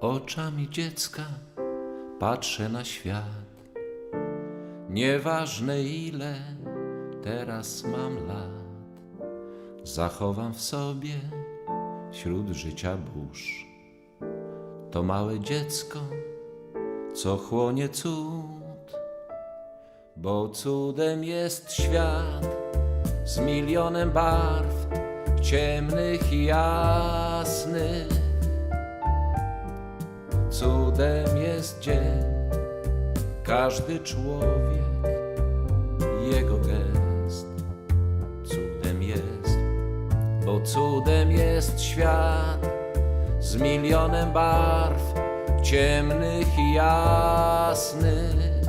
Oczami dziecka patrzę na świat. Nieważne ile teraz mam lat, zachowam w sobie wśród życia burz. To małe dziecko, co chłonie cud, bo cudem jest świat z milionem barw, ciemnych i jasnych. Cudem jest dzień, każdy człowiek, jego gest. Cudem jest, bo cudem jest świat z milionem barw, ciemnych i jasnych.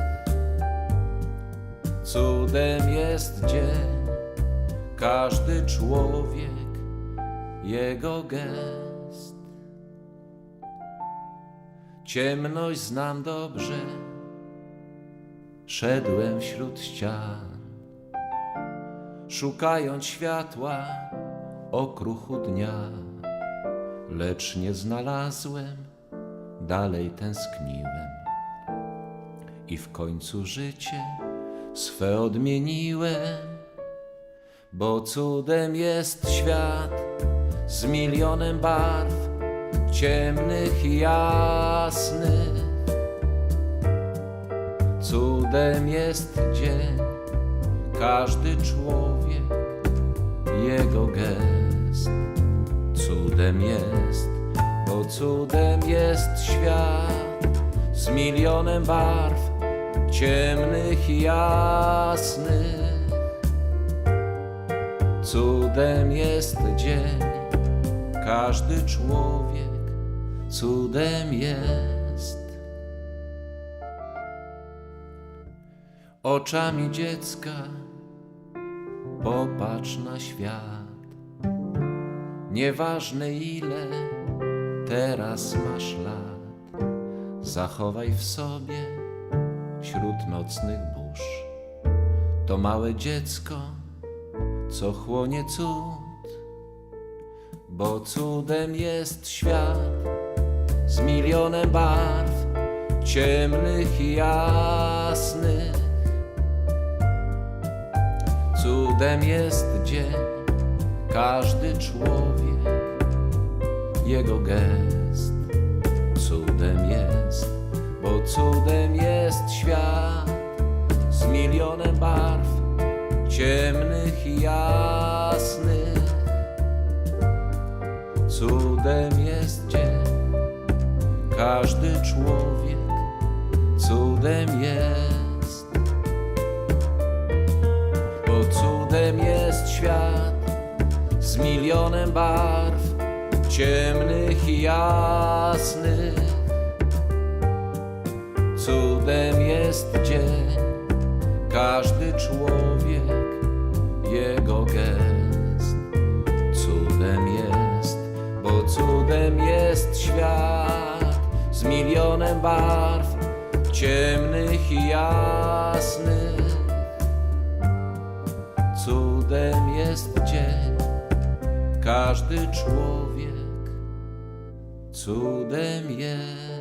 Cudem jest dzień, każdy człowiek, jego gest. Ciemność znam dobrze, szedłem wśród ścian, szukając światła okruchu dnia, lecz nie znalazłem, dalej tęskniłem. I w końcu życie swe odmieniłem, bo cudem jest świat z milionem barw, ciemnych i jasnych. Cudem jest dzień, każdy człowiek, jego gest. Cudem jest, bo cudem jest świat z milionem barw, ciemnych i jasnych. Cudem jest dzień, każdy człowiek cudem jest. Oczami dziecka popatrz na świat. Nieważne ile teraz masz lat, zachowaj w sobie wśród nocnych burz to małe dziecko, co chłonie cud bo cudem jest świat z milionem barw, ciemnych i jasnych. Cudem jest dzień, każdy człowiek, jego gest. Cudem jest, bo cudem jest świat z milionem barw, ciemnych i jasnych. Cudem jest dzień, każdy człowiek cudem jest. Bo cudem jest świat z milionem barw, ciemnych i jasnych. Cudem jest dzień, każdy człowiek, z milionem barw, ciemnych i jasnych. Cudem jest dzień, każdy człowiek, cudem jest.